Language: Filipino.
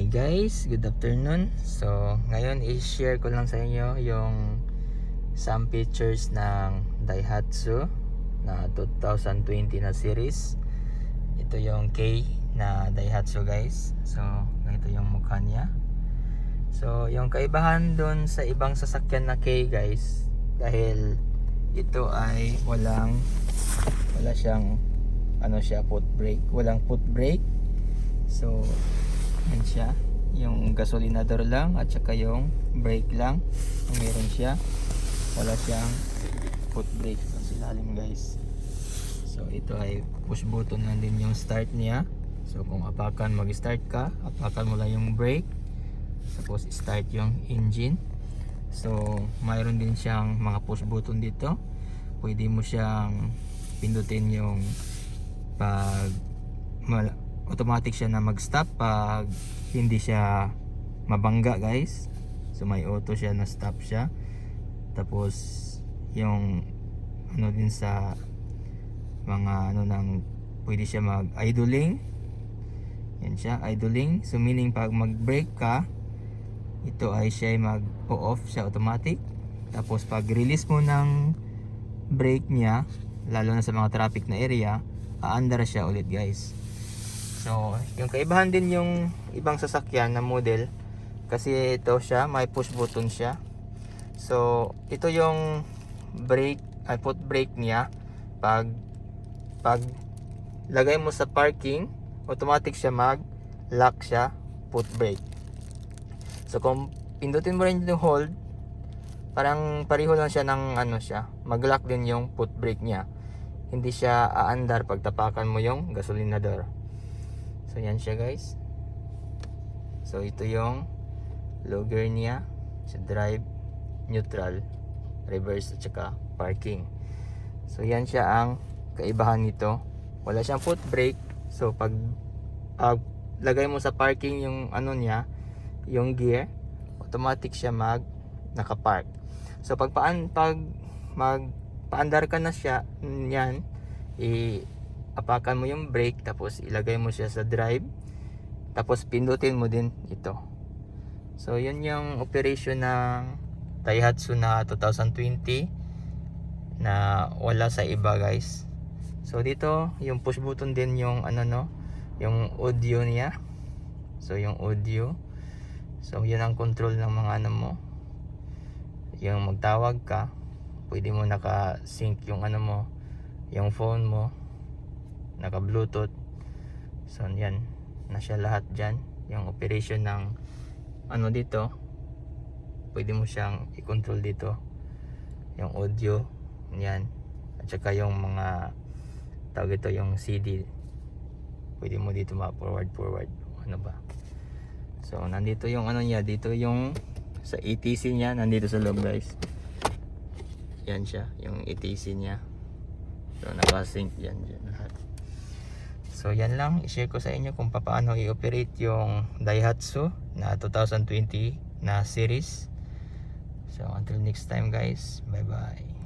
Hi guys, good afternoon. So, ngayon i-share ko lang sa inyo yung some features ng Daihatsu na 2020 na series. Ito yung K na Daihatsu guys. So, ganito yung mukha niya. So, yung kaibahan doon sa ibang sasakyan na K guys, dahil ito ay walang wala siyang ano siya foot brake, walang foot brake. So, yan siya. Yung gasolinador lang at saka yung brake lang. Ang meron siya. Wala siyang foot brake. So, silalim guys. So, ito ay push button lang din yung start niya. So, kung apakan mag-start ka, apakan mo lang yung brake. Tapos, start yung engine. So, mayroon din siyang mga push button dito. Pwede mo siyang pindutin yung pag automatic siya na mag-stop pag hindi siya mabangga guys. So may auto siya na stop siya. Tapos yung ano din sa mga ano nang pwede siya mag idling. Yan siya, idling. So meaning pag mag-brake ka, ito ay siya ay mag-off siya automatic. Tapos pag release mo ng brake niya, lalo na sa mga traffic na area, aandar siya ulit guys. So, yung kaibahan din yung ibang sasakyan na model kasi ito siya, may push button siya. So, ito yung brake, ay foot brake niya. Pag pag lagay mo sa parking, automatic siya mag lock siya foot brake. So, kung pindutin mo rin yung hold, parang pareho lang siya ng ano siya, mag-lock din yung foot brake niya. Hindi siya aandar pag tapakan mo yung gasolinador. So yan siya guys. So ito yung logger niya sa drive, neutral, reverse at saka parking. So yan siya ang kaibahan nito. Wala siyang foot brake. So pag pag lagay mo sa parking yung ano niya, yung gear, automatic siya mag nakapark. So pag paan pag mag paandar ka na siya, yan, i apakan mo yung brake tapos ilagay mo siya sa drive tapos pindutin mo din ito. So yun yung operation ng Daihatsu na 2020 na wala sa iba guys. So dito yung push button din yung ano no yung audio niya. So yung audio. So yun ang control ng mga ano mo. Yung magtawag ka pwede mo naka sync yung ano mo yung phone mo naka bluetooth so yan. Na siya lahat dyan. Yung operation ng ano dito pwede mo siyang i-control dito. Yung audio yan. At saka yung mga tawag ito yung CD pwede mo dito ma forward. Forward ano ba? So nandito yung ano niya dito yung sa ETC niya. Nandito sa loob guys. Yan siya yung ETC niya. So nakasync yan dyan lahat So yan lang, i-share ko sa inyo kung paano i-operate yung Daihatsu na 2020 na series. So until next time guys, bye bye.